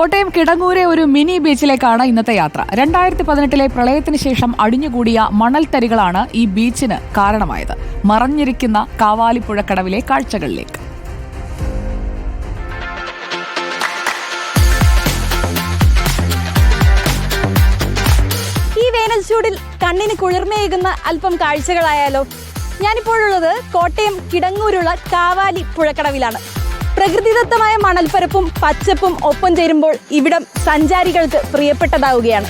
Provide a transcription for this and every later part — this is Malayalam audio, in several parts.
കോട്ടയം കിടങ്ങൂരെ ഒരു മിനി ബീച്ചിലേക്കാണ് ഇന്നത്തെ യാത്ര. രണ്ടായിരത്തി പതിനെട്ടിലെ പ്രളയത്തിന് ശേഷം അടിഞ്ഞുകൂടിയ മണൽത്തരികളാണ് ഈ ബീച്ചിന് കാരണമായത്. മറഞ്ഞിരിക്കുന്ന കാവാലിപ്പുഴക്കടവിലെ കാഴ്ചകളിലേക്ക്. ഈ വേനൽ ചൂടിൽ കണ്ണിന് കുളിർമയേകുന്ന അല്പം കാഴ്ചകളായാലോ. ഞാനിപ്പോഴുള്ളത് കോട്ടയം കിടങ്ങൂരുള്ള കാവാലി പുഴക്കടവിലാണ് പ്രകൃതിദത്തമായ മണൽപ്പരപ്പും പച്ചപ്പും ഒപ്പം ചേരുമ്പോൾ ഇവിടം സഞ്ചാരികൾക്ക് പ്രിയപ്പെട്ടതാവുകയാണ്.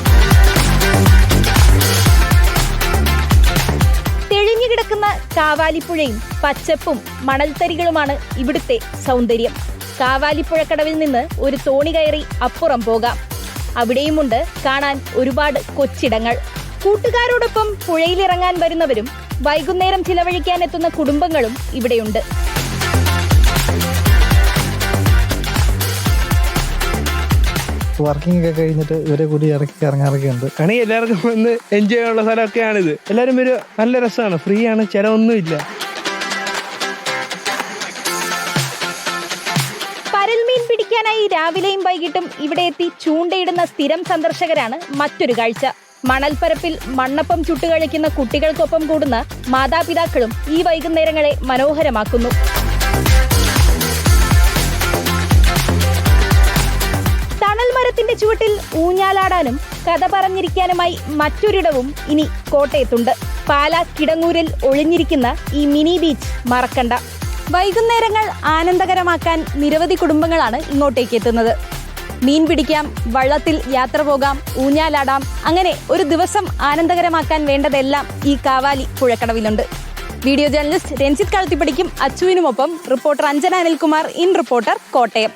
തെളിഞ്ഞുകിടക്കുന്ന കാവാലിപ്പുഴയും പച്ചപ്പും മണൽത്തരികളുമാണ് ഇവിടുത്തെ സൗന്ദര്യം. കാവാലിപ്പുഴക്കടവിൽ നിന്ന് ഒരു തോണി കയറി അപ്പുറം പോകാം. അവിടെയുമുണ്ട് കാണാൻ ഒരുപാട് കൊച്ചിടങ്ങൾ. കൂട്ടുകാരോടൊപ്പം പുഴയിലിറങ്ങാൻ വരുന്നവരും വൈകുന്നേരം ചിലവഴിക്കാൻ എത്തുന്ന കുടുംബങ്ങളും ഇവിടെയുണ്ട്. വർക്കിംഗ് ഒക്കെ കഴിഞ്ഞിട്ട് ഇവരെ കൂടി ഇറക്കി ഇറങ്ങാറൊക്കെ ഉണ്ട് ആണെങ്കിൽ എല്ലാവർക്കും ഒന്ന് എൻജോയ് ചെയ്യാനുള്ള സ്ഥലമൊക്കെയാണിത്. എല്ലാവരും ഒരു നല്ല രസമാണ്. ഫ്രീ ആണ്. ചിലവൊന്നുമില്ല പരൽമീൻ പിടിക്കാനായി രാവിലെയും വൈകിട്ടും ഇവിടെ എത്തി ചൂണ്ടയിടുന്ന സ്ഥിരം സന്ദർശകരാണ് മറ്റൊരു കാഴ്ച. മണൽപ്പരപ്പിൽ മണ്ണപ്പം ചുട്ടുകഴിക്കുന്ന കുട്ടികൾക്കൊപ്പം കൂടുന്ന മാതാപിതാക്കളും ഈ വൈകുന്നേരങ്ങളെ മനോഹരമാക്കുന്നു. ചുവട്ടിൽ ഊഞ്ഞാലാടാനും കഥ പറഞ്ഞിരിക്കാനുമായി മറ്റൊരിടവും ഇനി കോട്ടയത്തുണ്ട്. പാലാ കിടങ്ങൂരിൽ ഒളിഞ്ഞിരിക്കുന്ന ഈ മിനി ബീച്ച് മറക്കണ്ട. വൈകുന്നേരങ്ങൾ ആനന്ദകരമാക്കാൻ നിരവധി കുടുംബങ്ങളാണ് ഇങ്ങോട്ടേക്ക് എത്തുന്നത്. മീൻ പിടിക്കാം വള്ളത്തിൽ യാത്ര പോകാം ഊഞ്ഞാലാടാം അങ്ങനെ ഒരു ദിവസം ആനന്ദകരമാക്കാൻ വേണ്ടതെല്ലാം ഈ കാവാലി പുഴക്കടവിലുണ്ട് വീഡിയോ ജേർണലിസ്റ്റ് രഞ്ജിത് കളത്തിപ്പടിക്കും അച്ചുവിനുമൊപ്പം reporter Anjana Anilkumar in reporter Kottayam.